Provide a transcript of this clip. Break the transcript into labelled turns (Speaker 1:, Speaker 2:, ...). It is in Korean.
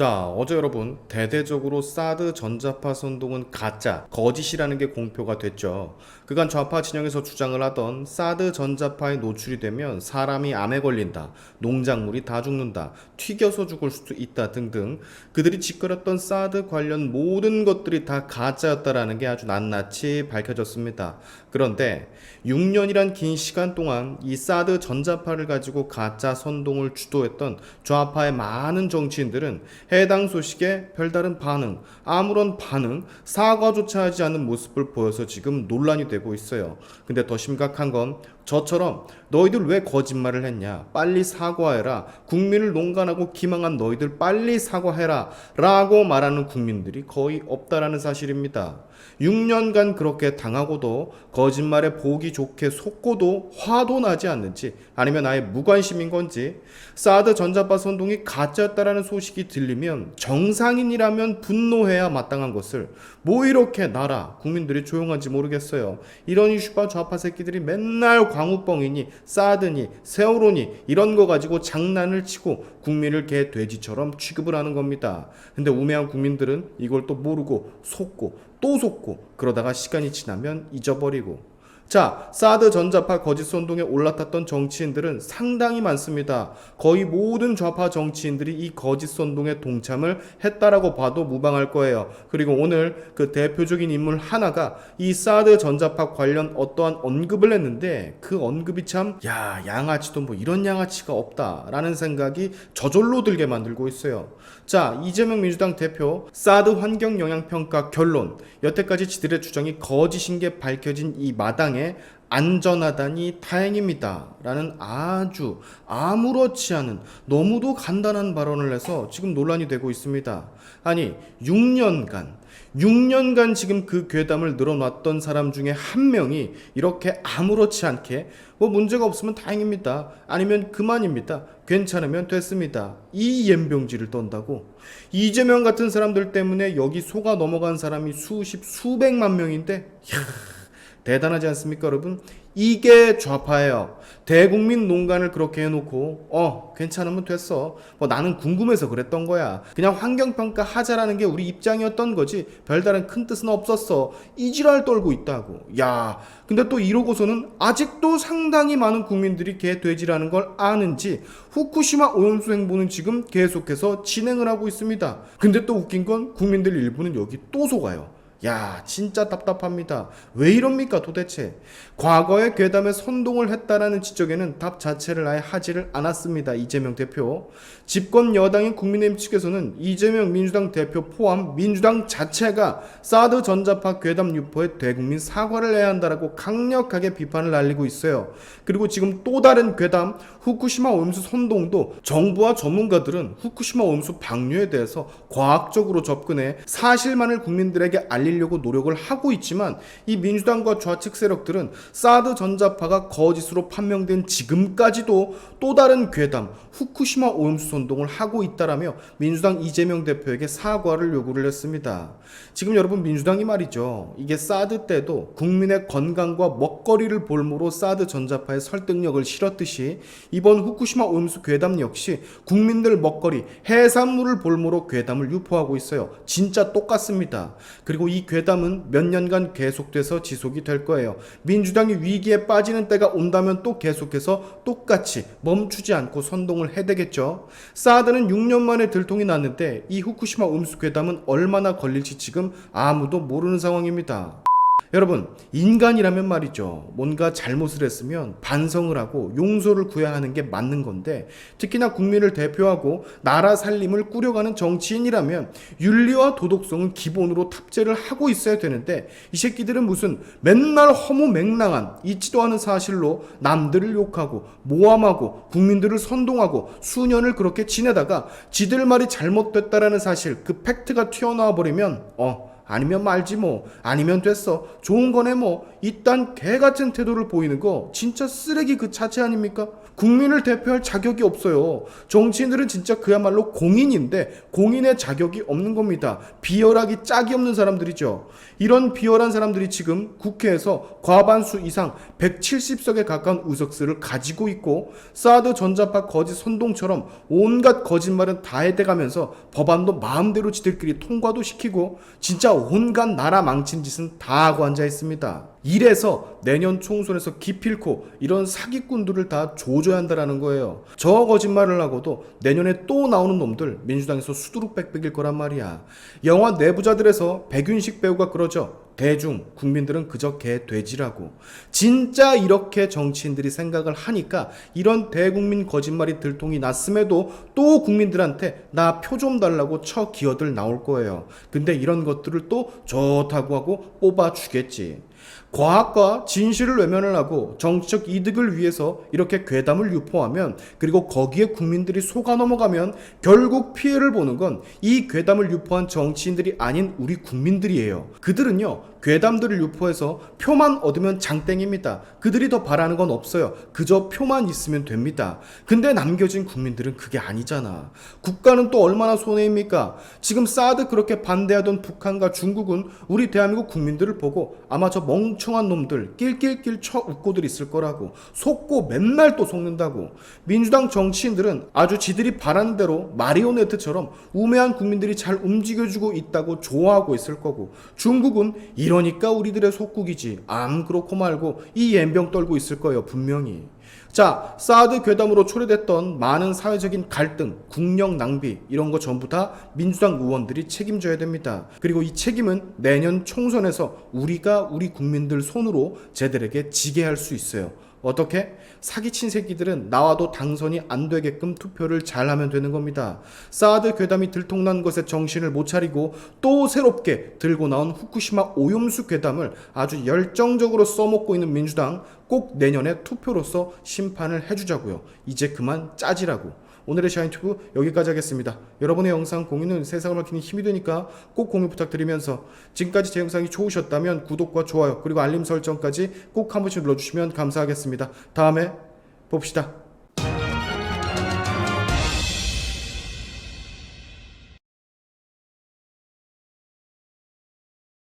Speaker 1: 자, 어제 여러분 대대적으로 사드 전자파 선동은 가짜, 거짓이라는 게 공표가 됐죠. 그간 좌파 진영에서 주장을 하던 사드 전자파에 노출이 되면 사람이 암에 걸린다, 농작물이 다 죽는다, 튀겨서 죽을 수도 있다 등등 그들이 짓거렸던 사드 관련 모든 것들이 다 가짜였다라는 게 아주 낱낱이 밝혀졌습니다. 그런데 6년이란 긴 시간 동안 이 사드 전자파를 가지고 가짜 선동을 주도했던 좌파의 많은 정치인들은 해당 소식에 별다른 반응, 아무런 반응, 사과조차 하지 않는 모습을 보여서 지금 논란이 되고 있어요. 근데 더 심각한 건 저처럼 너희들 왜 거짓말을 했냐? 빨리 사과해라. 국민을 농간하고 기망한 너희들 빨리 사과해라. 라고 말하는 국민들이 거의 없다라는 사실입니다. 6년간 그렇게 당하고도 거짓말에 보기 좋게 속고도 화도 나지 않는지 아니면 아예 무관심인 건지 사드 전자파 선동이 가짜였다라는 소식이 들리면 정상인이라면 분노해야 마땅한 것을 뭐 이렇게 나라 국민들이 조용한지 모르겠어요. 이런 이슈파 좌파 새끼들이 맨날 광우뻥이니 사드니 세월호니 이런 거 가지고 장난을 치고 국민을 개 돼지처럼 취급을 하는 겁니다. 근데 우매한 국민들은 이걸 또 모르고 속고 또 속고 그러다가 시간이 지나면 잊어버리고 자, 사드 전자파 거짓 선동에 올라탔던 정치인들은 상당히 많습니다. 거의 모든 좌파 정치인들이 이 거짓 선동에 동참을 했다라고 봐도 무방할 거예요. 그리고 오늘 그 대표적인 인물 하나가 이 사드 전자파 관련 어떠한 언급을 했는데 그 언급이 참, 야, 양아치도 뭐 이런 양아치가 없다라는 생각이 저절로 들게 만들고 있어요. 자, 이재명 민주당 대표 사드 환경 영향 평가 결론. 여태까지 지들의 주장이 거짓인 게 밝혀진 이 마당에 안전하다니 다행입니다. 라는 아주 아무렇지 않은 너무도 간단한 발언을 해서 지금 논란이 되고 있습니다. 아니, 6년간 6년간 지금 그 괴담을 늘어놨던 사람 중에 한 명이 이렇게 아무렇지 않게 뭐 문제가 없으면 다행입니다. 아니면 그만입니다. 괜찮으면 됐습니다. 이 옌병지를 떤다고. 이재명 같은 사람들 때문에 여기 속아 넘어간 사람이 수십, 수백만 명인데, 이야, 대단하지 않습니까, 여러분? 이게 좌파예요. 대국민 농간을 그렇게 해놓고, 어, 괜찮으면 됐어. 뭐 나는 궁금해서 그랬던 거야. 그냥 환경평가 하자라는 게 우리 입장이었던 거지. 별다른 큰 뜻은 없었어. 이지랄 떨고 있다고. 야, 근데 또 이러고서는 아직도 상당히 많은 국민들이 개 돼지라는 걸 아는지 후쿠시마 오염수 행보는 지금 계속해서 진행을 하고 있습니다. 근데 또 웃긴 건 국민들 일부는 여기 또 속아요. 야, 진짜 답답합니다. 왜 이럽니까 도대체? 과거에 괴담에 선동을 했다라는 지적에는 답 자체를 아예 하지를 않았습니다. 이재명 대표. 집권 여당인 국민의힘 측에서는 이재명 민주당 대표 포함 민주당 자체가 사드 전자파 괴담 유포에 대국민 사과를 해야 한다라고 강력하게 비판을 날리고 있어요. 그리고 지금 또 다른 괴담 후쿠시마 오염수 선동도 정부와 전문가들은 후쿠시마 오염수 방류에 대해서 과학적으로 접근해 사실만을 국민들에게 알리 려고 노력을 하고 있지만 이 민주당과 좌측 세력들은 사드 전자파가 거짓으로 판명된 지금까지도 또 다른 괴담 후쿠시마 오염수 선동을 하고 있다라며 민주당 이재명 대표에게 사과를 요구를 했습니다. 지금 여러분 민주당이 말이죠. 이게 사드 때도 국민의 건강과 먹거리를 볼모로 사드 전자파의 설득력을 실었듯이 이번 후쿠시마 오염수 괴담 역시 국민들 먹거리 해산물을 볼모로 괴담을 유포하고 있어요. 진짜 똑같습니다. 그리고 이 괴담은 몇 년간 계속돼서 지속이 될 거예요. 민주당이 위기에 빠지는 때가 온다면 또 계속해서 똑같이 멈추지 않고 선동을 해대겠죠. 사드는 6년 만에 들통이 났는데 이 후쿠시마 음수 괴담은 얼마나 걸릴지 지금 아무도 모르는 상황입니다. 여러분, 인간이라면 말이죠. 뭔가 잘못을 했으면 반성을 하고 용서를 구해야 하는 게 맞는 건데, 특히나 국민을 대표하고 나라 살림을 꾸려가는 정치인이라면 윤리와 도덕성은 기본으로 탑재를 하고 있어야 되는데, 이 새끼들은 무슨 맨날 허무맹랑한 잊지도 않은 사실로 남들을 욕하고 모함하고 국민들을 선동하고 수년을 그렇게 지내다가 지들 말이 잘못됐다라는 사실, 그 팩트가 튀어나와 버리면, 어, 아니면 말지 뭐 아니면 됐어 좋은 거네 뭐 이딴 개 같은 태도를 보이는 거 진짜 쓰레기 그 자체 아닙니까? 국민을 대표할 자격이 없어요. 정치인들은 진짜 그야말로 공인인데 공인의 자격이 없는 겁니다. 비열하기 짝이 없는 사람들이죠. 이런 비열한 사람들이 지금 국회에서 과반수 이상 170석에 가까운 의석수를 가지고 있고 사드 전자파 거짓 선동처럼 온갖 거짓말은 다 해대가면서 법안도 마음대로 지들끼리 통과도 시키고 진짜 온갖 나라 망친 짓은 다 하고 앉아 있습니다. 이래서 내년 총선에서 기필코 이런 사기꾼들을 다 조져야 한다라는 거예요. 저 거짓말을 하고도 내년에 또 나오는 놈들 민주당에서 수두룩 빽빽일 거란 말이야. 영화 내부자들에서 백윤식 배우가 그러죠. 대중 국민들은 그저 개 돼지라고 진짜 이렇게 정치인들이 생각을 하니까 이런 대국민 거짓말이 들통이 났음에도 또 국민들한테 나 표 좀 달라고 쳐 기어들 나올 거예요 근데 이런 것들을 또 좋다고 하고 뽑아 주겠지 과학과 진실을 외면을 하고 정치적 이득을 위해서 이렇게 괴담을 유포하면 그리고 거기에 국민들이 속아 넘어가면 결국 피해를 보는 건 이 괴담을 유포한 정치인들이 아닌 우리 국민들이에요. 그들은요 괴담들을 유포해서 표만 얻으면 장땡입니다. 그들이 더 바라는 건 없어요. 그저 표만 있으면 됩니다. 근데 남겨진 국민들은 그게 아니잖아. 국가는 또 얼마나 손해입니까? 지금 사드 그렇게 반대하던 북한과 중국은 우리 대한민국 국민들을 보고 아마 저 멍청한 놈들 낄낄낄 쳐 웃고들 있을 거라고 속고 맨날 또 속는다고 민주당 정치인들은 아주 지들이 바라는 대로 마리오네트처럼 우매한 국민들이 잘 움직여주고 있다고 좋아하고 있을 거고 중국은 이 러니까 우리들의 속국이지 암 그렇고 말고 이 연병 떨고 있을 거예요 분명히 자, 사드 괴담으로 초래됐던 많은 사회적인 갈등, 국력 낭비 이런 거 전부 다 민주당 의원들이 책임져야 됩니다. 그리고 이 책임은 내년 총선에서 우리가 우리 국민들 손으로 쟤들에게 지게 할 수 있어요. 어떻게? 사기친 새끼들은 나와도 당선이 안 되게끔 투표를 잘하면 되는 겁니다. 사드 괴담이 들통난 것에 정신을 못 차리고 또 새롭게 들고 나온 후쿠시마 오염수 괴담을 아주 열정적으로 써먹고 있는 민주당 꼭 내년에 투표로서 심판을 해주자고요. 이제 그만 짜지라고. 오늘의 샤인튜브 여기까지 하겠습니다. 여러분의 영상 공유는 세상을 밝히는 힘이 되니까 꼭 공유 부탁드리면서 지금까지 제 영상이 좋으셨다면 구독과 좋아요 그리고 알림 설정까지 꼭 한 번씩 눌러주시면 감사하겠습니다. 다음에 봅시다.